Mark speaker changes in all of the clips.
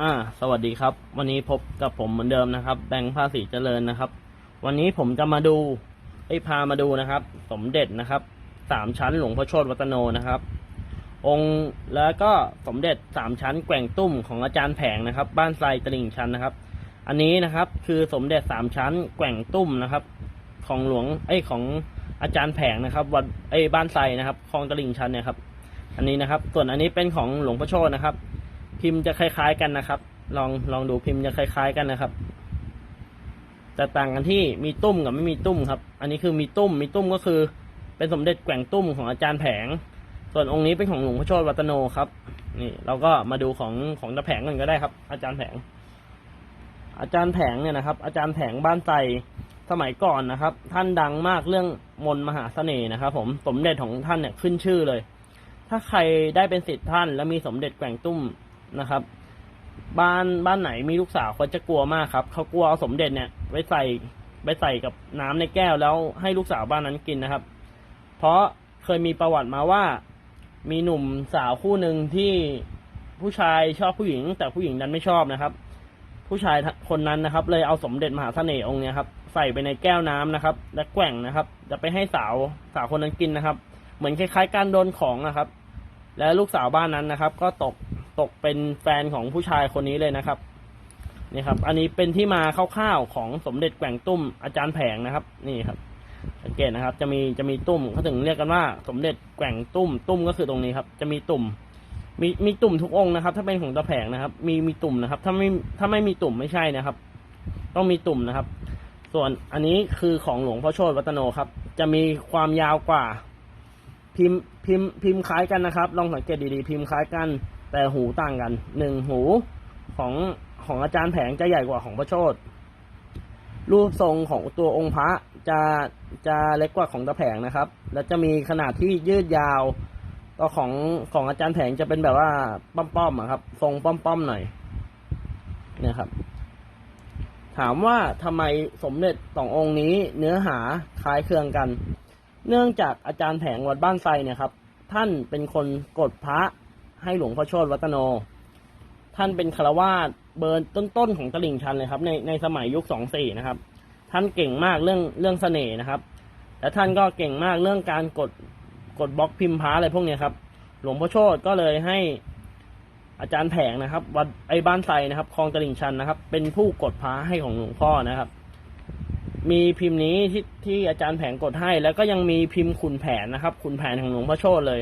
Speaker 1: อ่า สวัสดีครับ วันนี้พบกับผมเหมือนเดิมนะครับ แบงค์ภาษีเจริญนะครับ วันนี้ผมจะมาดูไอ้พามาดูนะครับ สมเด็จนะครับ สามชั้นหลวงพ่อโชติวัตโนนะครับ องค์แล้วก็สมเด็จสามชั้นแกว่งตุ้มของอาจารย์แผงนะครับ บ้านทรตลิ่งชันนะครับ อันนี้นะครับ คือสมเด็จสามชั้นแกว่งตุ้มนะครับ ของหลวงไอ้ของอาจารย์แผงนะครับ วัดไอ้บ้านทรนะครับ คลองตลิ่งชันเนี่ยครับ อันนี้นะครับ ส่วนอันนี้เป็นของหลวงพ่อโชตินะครับ พิมพ์จะคล้าย ๆกันนะครับ ลองลองดูพิมพ์จะคล้าย ๆ กันนะครับแต่ต่างกันที่มีตุ้มกับไม่มีตุ้มครับ อันนี้คือมีตุ้ม มีตุ้มก็คือ เป็นสมเด็จแกว่งตุ้มของอาจารย์แผง ส่วนองค์นี้เป็นของหลวงพ่อโชติวัตโนครับ นี่เราก็มาดูของของตาแผงกันก็ได้ครับ อาจารย์แผง อาจารย์แผงเนี่ยนะครับ อาจารย์แผงบ้านไตสมัยก่อนนะครับ ท่านดังมากเรื่องมนมหาเสน่ห์นะครับ ผมสมเด็จของท่านเนี่ยขึ้นชื่อเลย ถ้าใครได้เป็นศิษย์ท่าน แล้วมีสมเด็จแกว่งตุ้ม นะครับ บ้านบ้านไหนมีลูกสาวเขาจะกลัวมากครับเขากลัวเอาสมเด็จเนี่ยไว้ใส่ไปใส่กับน้ำในแก้วแล้วให้ลูกสาวบ้านนั้นกินนะครับ เพราะเคยมีประวัติมาว่า มีหนุ่มสาวคู่หนึ่งที่ผู้ชายชอบผู้หญิง แต่ผู้หญิงนั้นไม่ชอบนะครับ ผู้ชายคนนั้นนะครับ เลยเอาสมเด็จมหาเสน่ห์องค์เนี้ยครับใส่ไปในแก้วน้ำนะครับ และแกว่งนะครับ จะไปให้สาวสาวคนนั้นกินนะครับ เหมือนคล้ายๆ การโดนของนะครับ และลูกสาวบ้านนั้นนะครับ ก็ตก ตกเป็นแฟนของผู้ชายคนนี้เลยนะครับนี่ครับ อันนี้เป็นที่มาคร่าวๆของสมเด็จแกว่งตุ้มอาจารย์แผงนะครับ นี่ครับ สังเกตนะครับ จะมีจะมีตุ่มเขาถึงเรียกกันว่า สมเด็จแกว่งตุ้มตุ้มก็คือตรงนี้ครับ จะมีตุ่ม มีมีตุ่มทุกองค์นะครับ ถ้าเป็นของตะแผงนะครับ มีมีตุ่มนะครับ ถ้าไม่ถ้าไม่มีตุ่มไม่ใช่นะครับ ต้องมีตุ่มนะครับ ส่วนอันนี้คือของหลวงพ่อโชติวัตโนครับ จะมีความยาวกว่า พิมพ์พิมพ์พิมพ์คล้ายกันนะครับ ลองสังเกตดีๆ พิมพ์คล้ายกัน แต่หูต่างกันหนึ่งหูของของอาจารย์แผงจะใหญ่กว่าของพระโชตรูปทรงของตัวองค์พระจะจะเล็กกว่าของตะแผงนะครับ และจะมีขนาดที่ยืดยาวก็ของของอาจารย์แผงจะเป็นแบบว่าป้อมๆอะครับ ทรงป้อมๆหน่อยเนี่ยครับ ถามว่าทำไมสมเด็จสององค์นี้เนื้อหาคล้ายเคืองกัน เนื่องจากอาจารย์แผงวัดบ้านไทรเนี่ยครับ ท่านเป็นคนกดพระ ให้หลวงพ่อโชติวัตโน ท่านเป็นคารวาสเบอร์ต้นๆของตลิ่งชันเลยครับ ในในสมัยยุคสองสี่นะครับ ท่านเก่งมากเรื่องเรื่องเสน่ห์นะครับ และท่านก็เก่งมากเรื่องการกดกดบล็อกพิมพ์พระอะไรพวกนี้ครับ หลวงพ่อโชติก็เลยให้อาจารย์แผงนะครับ วัดไอ้บ้านไทรนะครับคลองตลิ่งชันนะครับ เป็นผู้กดพระให้ของหลวงพ่อนะครับ มีพิมพ์นี้ที่ที่อาจารย์แผงกดให้ แล้วก็ยังมีพิมพ์ขุนแผนนะครับขุนแผนของหลวงพ่อโชติเลย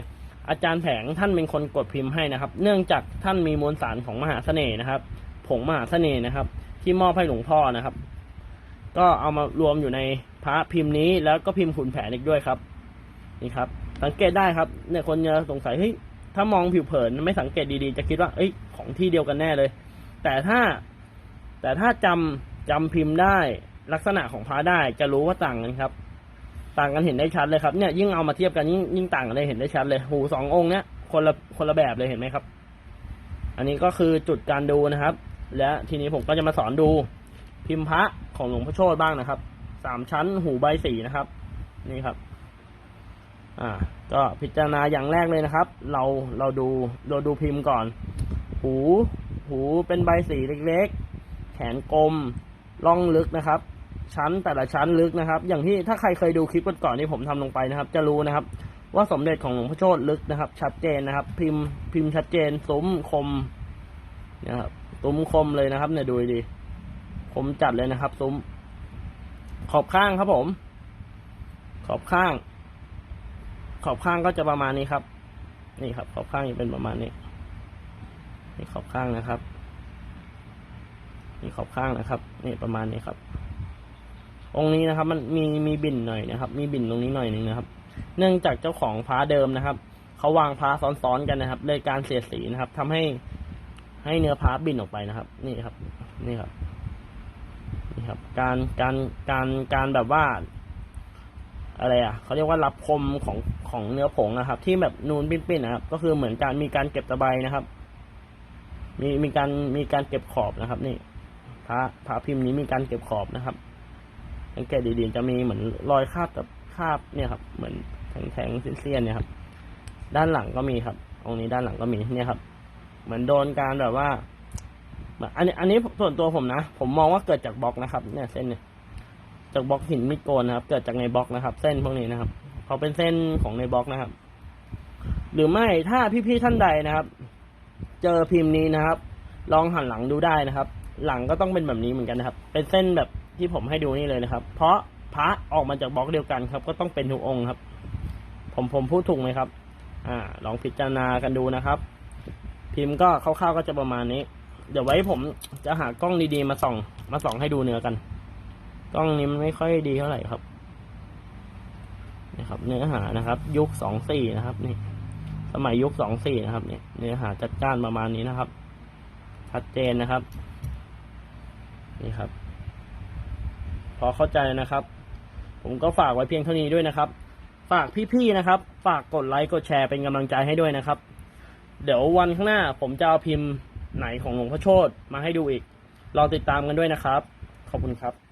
Speaker 1: อาจารย์แผงท่านเป็นคนกดพิมพ์ให้นะครับ เนื่องจากท่านมีมวลสารของมหาเสน่ห์นะครับ ผงมหาเสน่ห์นะครับ ที่มอบให้หลวงพ่อนะครับ ก็เอามารวมอยู่ในพระพิมพ์นี้ แล้วก็พิมพ์ขุนแผนอีกด้วยครับ นี่ครับ สังเกตได้ครับ เนี่ยคนจะสงสัยเฮ้ยถ้ามองผิวเผินไม่สังเกตดีๆ จะคิดว่าเอ้ยของที่เดียวกันแน่เลย แต่ถ้าแต่ถ้าจำจำพิมพ์ได้ลักษณะของพระได้จะรู้ว่าต่างกันครับ ต่างกันเห็นได้ชัดเลยครับเนี่ยยิ่งเอามาเทียบกันยิ่งยิ่งต่างกันเลยเห็นได้ชัดเลยหูสององค์เนี้ยคนละคนละแบบเลยเห็นไหมครับ อันนี้ก็คือจุดการดูนะครับ และทีนี้ผมก็จะมาสอนดูพิมพ์พระของหลวงพ่อโชตบ้างนะครับสามชั้นหูใบสีนะครับ นี่ครับ อ่า ก็พิจารณาอย่างแรกเลยนะครับ เราเราดูเราดูพิมพ์ก่อน หู หูเป็นใบสีเล็ก ๆ แขนกลมล่องลึกนะครับ ชั้นแต่ละชั้นลึกนะครับ อย่างที่ถ้าใครเคยดูคลิปก่อนๆที่ผมทำลงไปนะครับ จะรู้นะครับ ว่าสมเด็จของหลวงพ่อโชตลึกนะครับ ชัดเจนนะครับ พิมพ์พิมพ์ชัดเจนซุ้มคมนะครับซุ้มคมเลยนะครับ เนี่ยดูดีคมจัดเลยนะครับ ซุ้ม ขอบข้างครับผม ขอบข้าง ขอบข้างก็จะประมาณนี้ครับ นี่ครับ ขอบข้างจะเป็นประมาณนี้นี่ขอบข้างนะครับนี่ขอบข้างนะครับนี่ประมาณนี้ครับ องค์นี้นะครับ มันมีมีบิ่นหน่อยนะครับ มีบิ่นตรงนี้หน่อยหนึ่งนะครับ เนื่องจากเจ้าของพระเดิมนะครับเขาวางพระซ้อนๆกันนะครับเลยการเสียดสีนะครับทำให้ให้เนื้อพระบิ่นออกไปนะครับ นี่ครับ นี่ครับนี่ครับ การการการการแบบว่า อะไรอะเขาเรียกว่ารับคมของของเนื้อผงนะครับ ที่แบบนูนปิ้นๆนะครับ ก็คือเหมือนการมีการเก็บตะไบนะครับ มีมีการมีการเก็บขอบนะครับ นี่พระพระพิมพ์นี้มีการเก็บขอบนะครับ สังเกตดีๆจะมีเหมือนรอยคาบกับคาบเนี่ยครับ เหมือนแข็งๆเสี้ยนๆเนี่ยครับ ด้านหลังก็มีครับองนี้ด้านหลังก็มีเนี่ยครับ เหมือนโดนการแบบว่าอันนี้อันนี้ส่วนตัวผมนะ ผมมองว่าเกิดจากบล็อกนะครับ เนี่ยเส้นเนี่ยจากบล็อกหินมิดโกนนะครับ เกิดจากในบล็อกนะครับ เส้นพวกนี้นะครับเขาเป็นเส้นของในบล็อกนะครับ หรือไม่ถ้าพี่ๆท่านใดนะครับ เจอพิมพ์นี้นะครับ ลองหันหลังดูได้นะครับ หลังก็ต้องเป็นแบบนี้เหมือนกันนะครับ เป็นเส้นแบบ ที่ผมให้ดูนี่เลยนะครับ เพราะพระออกมาจากบล็อกเดียวกันครับ ก็ต้องเป็นทุกองค์ครับ ผมผมพูดถูกไหมครับ อ่า ลองพิจารณากันดูนะครับ พิมพ์ก็คร่าวๆก็จะประมาณนี้ เดี๋ยวไว้ผมจะหากล้องดีๆมาส่อง มาส่องให้ดูเนื้อกัน กล้องนี้มันไม่ค่อยดีเท่าไหร่ครับนะครับ เนื้อหานะครับ ยุคสองสี่นะครับ นี่ สมัยยุคสองสี่นะครับเนี่ยเนื้อหาจัดจ้านประมาณนี้นะครับชัดเจนนะครับ นี่ครับ อเข้าใจนะครับ ผมก็ฝากไว้เพียงเท่านี้ด้วยนะครับ ฝากพี่ๆนะครับ ฝากกดไลค์กดแชร์เป็นกำลังใจให้ด้วยนะครับ เดี๋ยววันข้างหน้าผมจะเอาพิมพ์ไหนของหลวงพ่อโชตมาให้ดูอีกรอติดตามกันด้วยนะครับ ขอบคุณครับ